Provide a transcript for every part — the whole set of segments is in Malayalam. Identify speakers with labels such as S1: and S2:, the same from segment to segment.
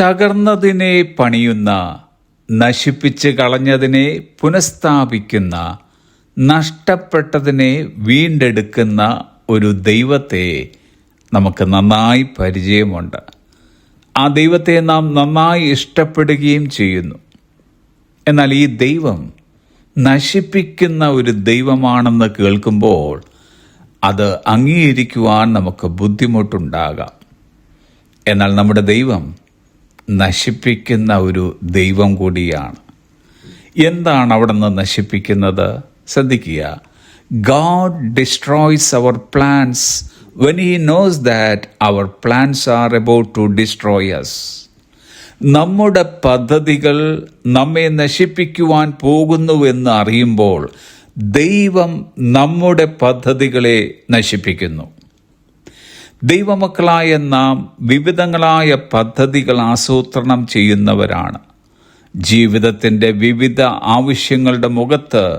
S1: തകർന്നതിനെ പണിയുന്ന നശിപ്പിച്ച് കളഞ്ഞതിനെ പുനഃസ്ഥാപിക്കുന്ന നഷ്ടപ്പെട്ടതിനെ വീണ്ടെടുക്കുന്ന ഒരു ദൈവത്തെ നമുക്ക് നന്നായി പരിചയമുണ്ട്. ആ ദൈവത്തെ നാം നന്നായി ഇഷ്ടപ്പെടുകയും ചെയ്യുന്നു. എന്നാൽ ഈ ദൈവം നശിപ്പിക്കുന്ന ഒരു ദൈവമാണെന്ന് കേൾക്കുമ്പോൾ അത് അംഗീകരിക്കുവാൻ നമുക്ക് ബുദ്ധിമുട്ടുണ്ടാകാം. എന്നാൽ നമ്മുടെ ദൈവം നശിപ്പിക്കുന്ന ഒരു ദൈവം കൂടിയാണ്. എന്താണ് അവിടെ നിന്ന് നശിപ്പിക്കുന്നത്? ശ്രദ്ധിക്കുക. God destroys our plans when he knows that our plans are about to destroys നമ്മുടെ പദ്ധതികൾ നമ്മെ നശിപ്പിക്കുവാൻ പോകുന്നുവെന്ന് അറിയുമ്പോൾ ദൈവം നമ്മുടെ പദ്ധതികളെ നശിപ്പിക്കുന്നു. ദൈവമക്കളായ നാം വിവിധങ്ങളായ പദ്ധതികൾ ആസൂത്രണം ചെയ്യുന്നവരാണ്. ജീവിതത്തിന്റെ വിവിധ ആവശ്യങ്ങളുടെ മുഖത്ത്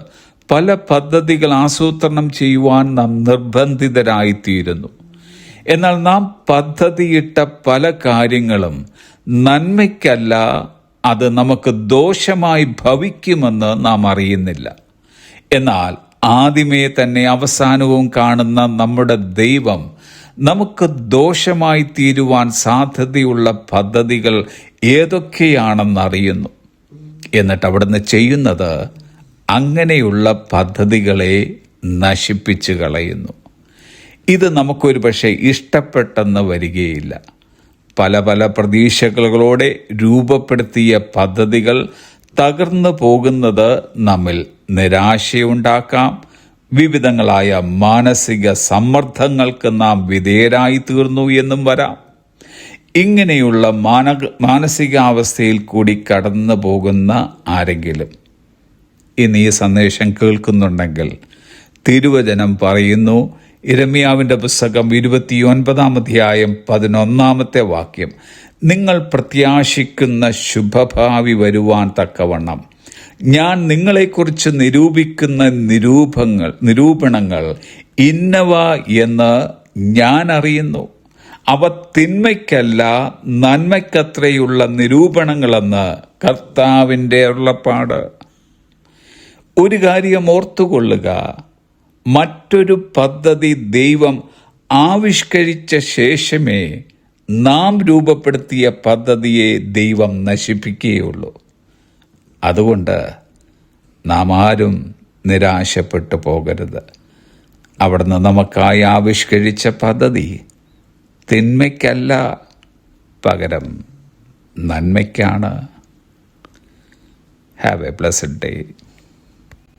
S1: പല പദ്ധതികൾ ആസൂത്രണം ചെയ്യുവാൻ നാം നിർബന്ധിതരായിത്തീരുന്നു. എന്നാൽ നാം പദ്ധതിയിട്ട പല കാര്യങ്ങളും നന്മയ്ക്കല്ല അത് നമുക്ക് ദോഷമായി ഭവിക്കുമെന്ന് നാം അറിയുന്നില്ല. എന്നാൽ ആദ്യമേ തന്നെ അവസാനവും കാണുന്ന നമ്മുടെ ദൈവം നമുക്ക് ദോഷമായി തീരുവാൻ സാധ്യതയുള്ള പദ്ധതികൾ ഏതൊക്കെയാണെന്നറിയുന്നു. എന്നിട്ട് അവിടുന്ന് ചെയ്യുന്നത് അങ്ങനെയുള്ള പദ്ധതികളെ നശിപ്പിച്ചു കളയുന്നു. ഇത് നമുക്കൊരു പക്ഷേ ഇഷ്ടപ്പെട്ടെന്ന് വരികയില്ല. പല പല പ്രതീക്ഷകളോടെ രൂപപ്പെടുത്തിയ പദ്ധതികൾ തകർന്നു പോകുന്നത് നമ്മിൽ നിരാശയുണ്ടാക്കാം. വിവിധങ്ങളായ മാനസിക സമ്മർദ്ദങ്ങൾക്ക് നാം വിധേയരായി തീർന്നു എന്നും വരാം. ഇങ്ങനെയുള്ള മാന മാനസികാവസ്ഥയിൽ കൂടി കടന്നു പോകുന്ന ആരെങ്കിലും ഇന്ന് ഈ സന്ദേശം കേൾക്കുന്നുണ്ടെങ്കിൽ തിരുവചനം പറയുന്നു. ഇരമ്യാവിന്റെ പുസ്തകം ഇരുപത്തിയൊൻപതാം അധ്യായം പതിനൊന്നാമത്തെ വാക്യം. നിങ്ങൾ പ്രത്യാശിക്കുന്ന ശുഭഭാവി വരുവാൻ തക്കവണ്ണം ഞാൻ നിങ്ങളെക്കുറിച്ച് നിരൂപിക്കുന്ന നിരൂപങ്ങൾ നിരൂപണങ്ങൾ ഇന്നവ എന്ന് ഞാൻ അറിയുന്നു. അവ തിന്മയ്ക്കല്ല നന്മയ്ക്കത്രയുള്ള നിരൂപണങ്ങളെന്ന് കർത്താവിന്റെ ഉള്ളപ്പാട് ഒരു കാര്യം ഓർത്തുകൊള്ളുക മറ്റൊരു പദ്ധതി ദൈവം ആവിഷ്കരിച്ച ശേഷമേ നാം രൂപപ്പെടുത്തിയ പദ്ധതിയെ ദൈവം നശിപ്പിക്കുകയുള്ളൂ. അതുകൊണ്ട് നാം ആരും നിരാശപ്പെട്ടു പോകരുത്. അവിടുന്ന് നമുക്കായി ആവിഷ്കരിച്ച പദ്ധതി തിന്മയ്ക്കല്ല പകരം നന്മയ്ക്കാണ്. Have a blessed day